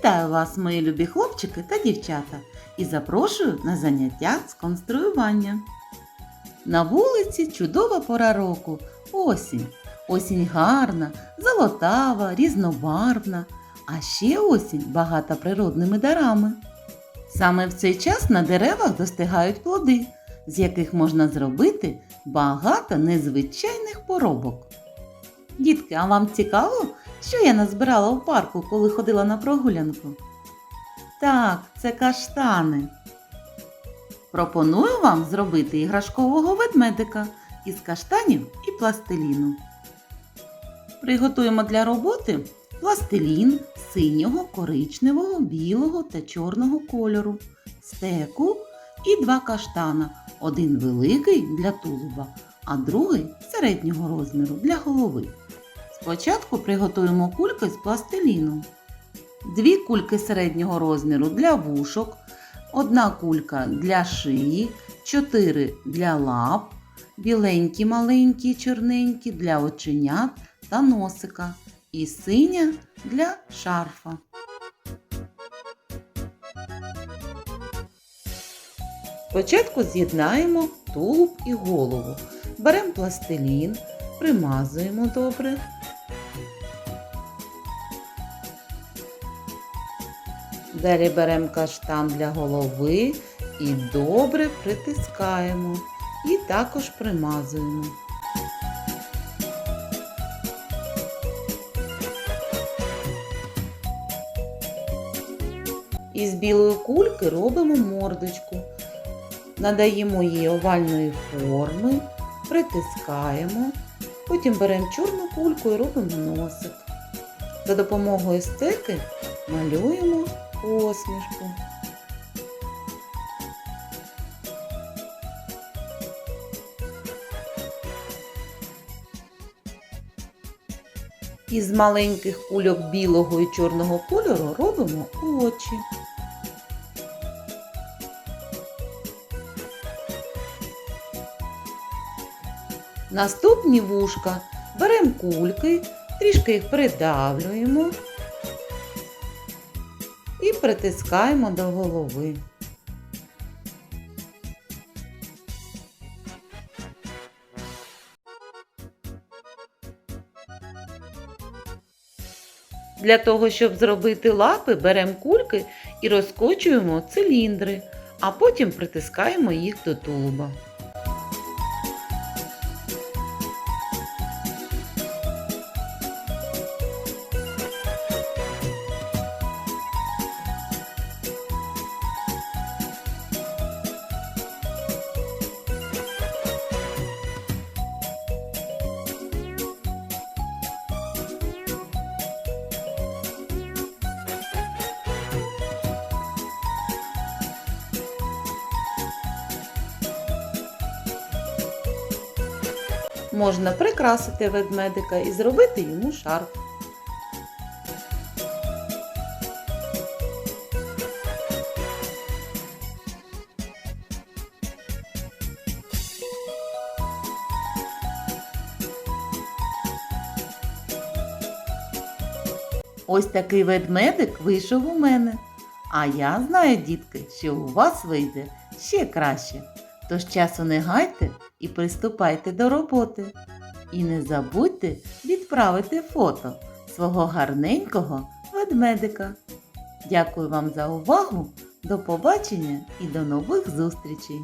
Вітаю вас, мої любі хлопчики та дівчата, і запрошую на заняття з конструювання. На вулиці чудова пора року осінь. Осінь гарна, золотава, різнобарвна, а ще осінь багата природними дарами. Саме в цей час на деревах достигають плоди, з яких можна зробити багато незвичайних поробок. Дітки, а вам цікаво, що я назбирала у парку, коли ходила на прогулянку? Так, це каштани. Пропоную вам зробити іграшкового ведмедика із каштанів і пластиліну. Приготуємо для роботи пластилін синього, коричневого, білого та чорного кольору, стеку і два каштана. Один великий для тулуба, а другий середнього розміру для голови. Спочатку приготуємо кульки з пластиліну. Дві кульки середнього розміру для вушок, одна кулька для шиї, чотири для лап, біленькі маленькі чорненькі для оченят та носика і синя для шарфа. Спочатку з'єднаємо тулуб і голову. Беремо пластилін, примазуємо добре. Далі беремо каштан для голови і добре притискаємо. І також примазуємо. Із білої кульки робимо мордочку. Надаємо їй овальної форми, притискаємо. Потім беремо чорну кульку і робимо носик. За допомогою стеки малюємо посмішку. Із маленьких кульок білого і чорного кольору робимо очі. Наступні вушка беремо кульки, трішки їх придавлюємо притискаємо до голови. Для того, щоб зробити лапи, беремо кульки і розкочуємо циліндри, а потім притискаємо їх до тулуба. Можна прикрасити ведмедика і зробити йому шарф. Ось такий ведмедик вийшов у мене. А я знаю, дітки, що у вас вийде ще краще. Тож часу не гайте і приступайте до роботи. І не забудьте відправити фото свого гарненького ведмедика. Дякую вам за увагу. До побачення і до нових зустрічей!